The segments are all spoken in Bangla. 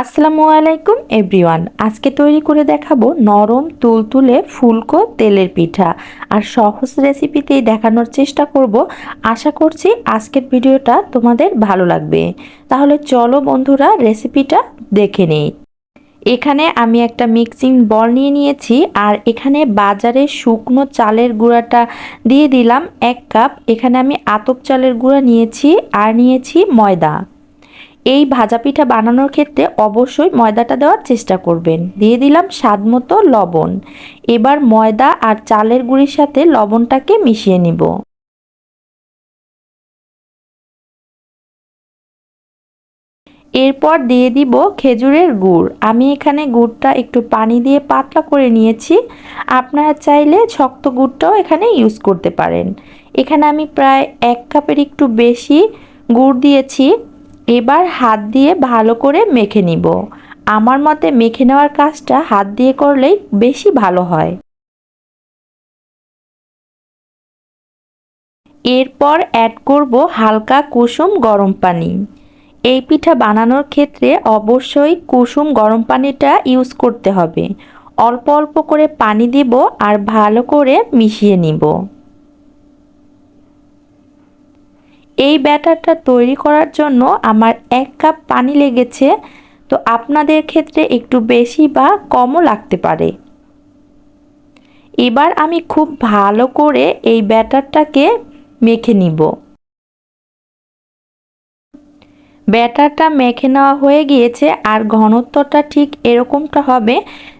আসসালামু আলাইকুম, এভরিওয়ান। আজকে তৈরি করে দেখাবো নরম তুলতুলে ফুলকো তেলের পিঠা। আর সহজ রেসিপিতেই দেখানোর চেষ্টা করব। আশা করছি আজকের ভিডিওটা তোমাদের ভালো লাগবে। তাহলে চলো বন্ধুরা রেসিপিটা দেখে নেই। এখানে আমি একটা মিক্সিং বল নিয়ে নিয়েছি আর এখানে বাজারে শুকনো চালের গুঁড়াটা দিয়ে দিলাম এক কাপ। এখানে আমি আতপ চালের গুঁড়া নিয়েছি আর নিয়েছি ময়দা। এই ভাজা পিঠা বানানোর ক্ষেত্রে অবশ্যই ময়দাটা দেওয়ার চেষ্টা করবেন। দিয়ে দিলাম স্বাদ মতো লবণ। এবার ময়দা আর চালের গুঁড়ির সাথে লবণটাকে মিশিয়ে নিব। এরপর দিয়ে দিব খেজুরের গুড়। আমি এখানে গুড়টা একটু পানি দিয়ে পাতলা করে নিয়েছি। আপনারা চাইলে শক্ত গুড়টাও এখানে ইউজ করতে পারেন। এখানে আমি প্রায় এক কাপের একটু বেশি গুড় দিয়েছি। এবার হাত দিয়ে ভালো করে মেখে নিব। আমার মতে মেখে নেওয়ার কাজটা হাত দিয়ে করলেই বেশি ভালো হয়। এরপর অ্যাড করব হালকা কুসুম গরম পানি। এই পিঠা বানানোর ক্ষেত্রে অবশ্যই কুসুম গরম পানিটা ইউজ করতে হবে। অল্প অল্প করে পানি দিব আর ভালো করে মিশিয়ে নিব। এই ব্যাটারটা তৈরি করার জন্য আমার এক কাপ পানি লেগেছে। তো আপনাদের ক্ষেত্রে একটু বেশি বা কমও লাগতে পারে। এবার আমি খুব ভালো করে এই ব্যাটারটাকে মেখে নিব। ব্যাটারটা মেখে নেওয়া হয়ে গিয়েছে আর ঘনত্বটা ঠিক এরকমটা হবে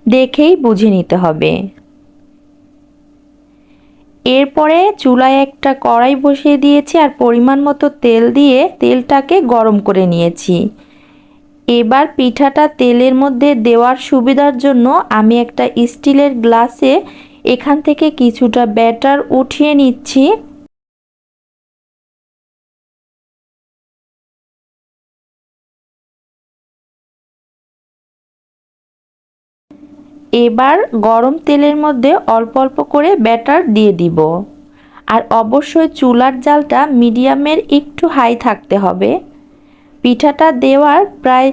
দেখেই বুঝে নিতে হবে। এরপরে চুলায় একটা কড়াই বসিয়ে দিয়েছি আর পরিমাণ মতো তেল দিয়ে তেলটাকে গরম করে নিয়েছি। এবার পিঠাটা তেলের মধ্যে দেওয়ার সুবিধার জন্য আমি একটা স্টিলের গ্লাসে এখান থেকে কিছুটা ব্যাটার উঠিয়ে নিচ্ছি। এবার গরম তেলের মধ্যে অল্প অল্প করে ব্যাটার দিয়ে দিব। আর অবশ্যই চুলার জালটা মিডিয়ামের একটু হাই থাকতে হবে। পিঠাটা দেওয়ার প্রায়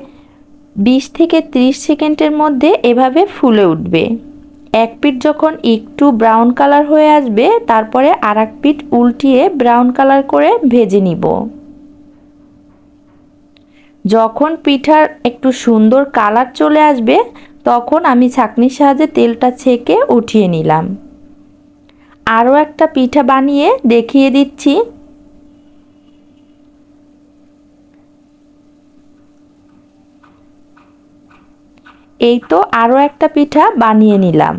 বিশ থেকে 30 সেকেন্ডের মধ্যে এভাবে ফুলে উঠবে। এক পিঠ যখন একটু ব্রাউন কালার হয়ে আসবে, তারপরে আর এক পিঠ উল্টিয়ে ব্রাউন কালার করে ভেজে নিব। যখন পিঠার একটু সুন্দর কালার চলে আসবে তখন আমি ছাঁকনির সাহায্যে তেলটা ছেঁকে উঠিয়ে নিলাম। আরও একটা পিঠা বানিয়ে দেখিয়ে দিচ্ছি। এই তো আরও একটা পিঠা বানিয়ে নিলাম।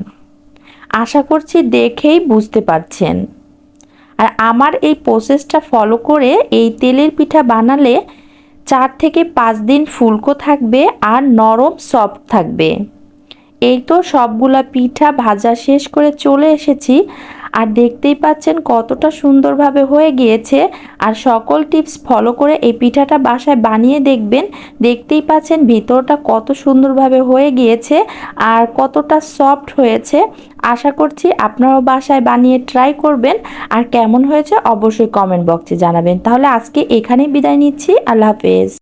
আশা করছি দেখেই বুঝতে পারছেন। আর আমার এই প্রসেসটা ফলো করে এই তেলের পিঠা বানালে চার থেকে পাঁচ দিন ফুলকো থাকবে আর নরম সফট থাকবে। এই তো সবগুলা পিঠা ভাজা শেষ করে চলে এসেছি। আর দেখতেই পাচ্ছেন কতটা সুন্দরভাবে হয়ে গিয়েছে। আর সকল টিপস ফলো করে এই পিঠাটা বাসায় বানিয়ে দেখবেন। দেখতেই পাচ্ছেন ভিতরটা কত সুন্দরভাবে হয়ে গিয়েছে আর কতটা সফট হয়েছে। আশা করছি আপনারাও বাসায় বানিয়ে ট্রাই করবেন। আর কেমন হয়েছে অবশ্যই কমেন্ট বক্সে জানাবেন। তাহলে আজকে এখানেই বিদায় নিচ্ছি। আল্লাহ হাফেজ।